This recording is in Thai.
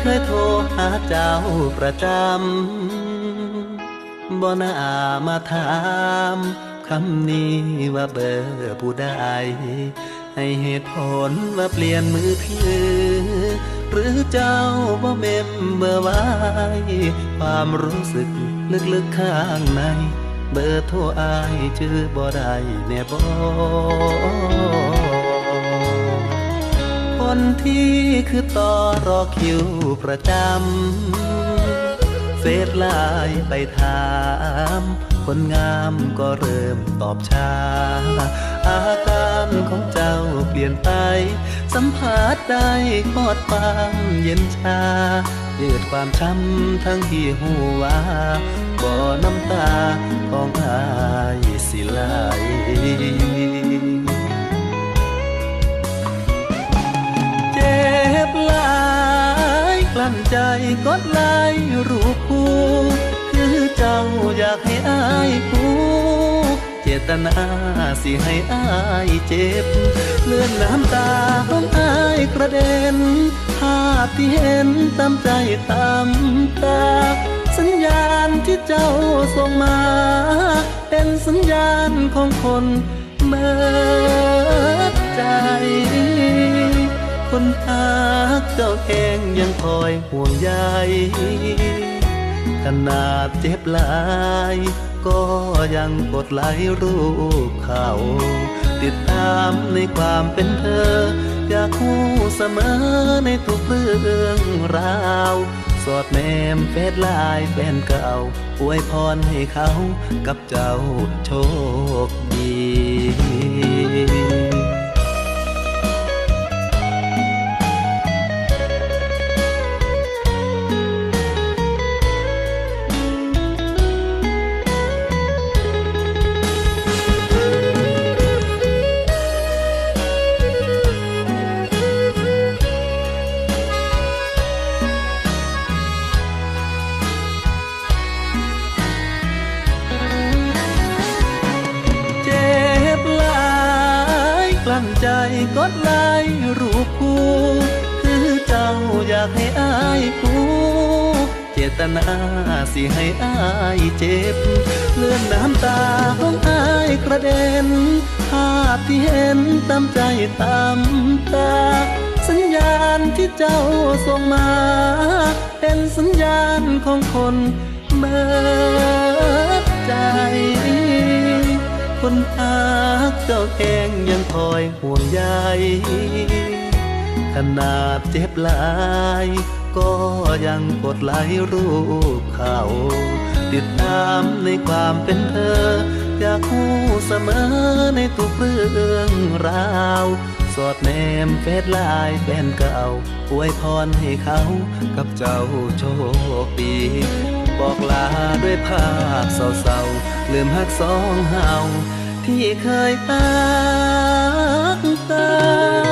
เคยโทรหาเจ้าประจำบ่น่ามาถามคำนี้ว่าเบอร์ผู้ใดให้เหตุผลว่าเปลี่ยนมือถือ หรือเจ้าบ่าเมมเบอร์ไว้ ความรู้สึกลึกๆข้างใน เบอร์โทรอายชื่อบ่ได้แน่บ่ คนที่คือต่อรอคิวประจำเฟซไลน์ไปถามคนงามก็เริ่มตอบช้า อาการของเจ้าเปลี่ยนไป สัมผัสได้กอดความเย็นชาเกิดความช้ำทั้งที่หัวาบ่น้ำตาของอายสิไหล ใจกดไลรูปคู่คือเจ้าอยากให้อายคู่เจตนาสิให้อายเจ็บ เลื่อนน้ำตาของอายกระเด็น ภาพที่เห็นตามใจตามตา สัญญาณที่เจ้าส่งมา เป็นสัญญาณของคนเมิดใจ คนหักเจ้าเองยังคอยห่วงใยขนาดเจ็บหลาย ก็ยังกดไลค์รูปเขา ติดตามในความเป็นเธอ อยากคู่เสมอในทุกเรื่องราวสอดแนมเฟซไลน์แฟนเก่าอวยพรให้เขากับเจ้าโชคดี กดไลค์รูปคู่คือเจ้าอยากให้อายคู่เจตนาสิให้อายเจ็บ เลื่อนน้ำตาของอายกระเด็น ภาพที่เห็นตามใจตามตา สัญญาณที่เจ้าส่งมา เป็นสัญญาณของคนเมิดใจ คนหักเจ้าเองยังคอยห่วงใยขนาดเจ็บหลาย ก็ยังกดไลค์รูปเขา ติดตามในความเป็นเธอ อยากคู่เสมอในทุกเรื่องราวสอดแนมเฟซไลน์แฟนเก่าอวยพรให้เขากับเจ้าโชคดี บอกลาด้วยภาพเศร้าๆลืมหักสองเฮาที่เคยตักตา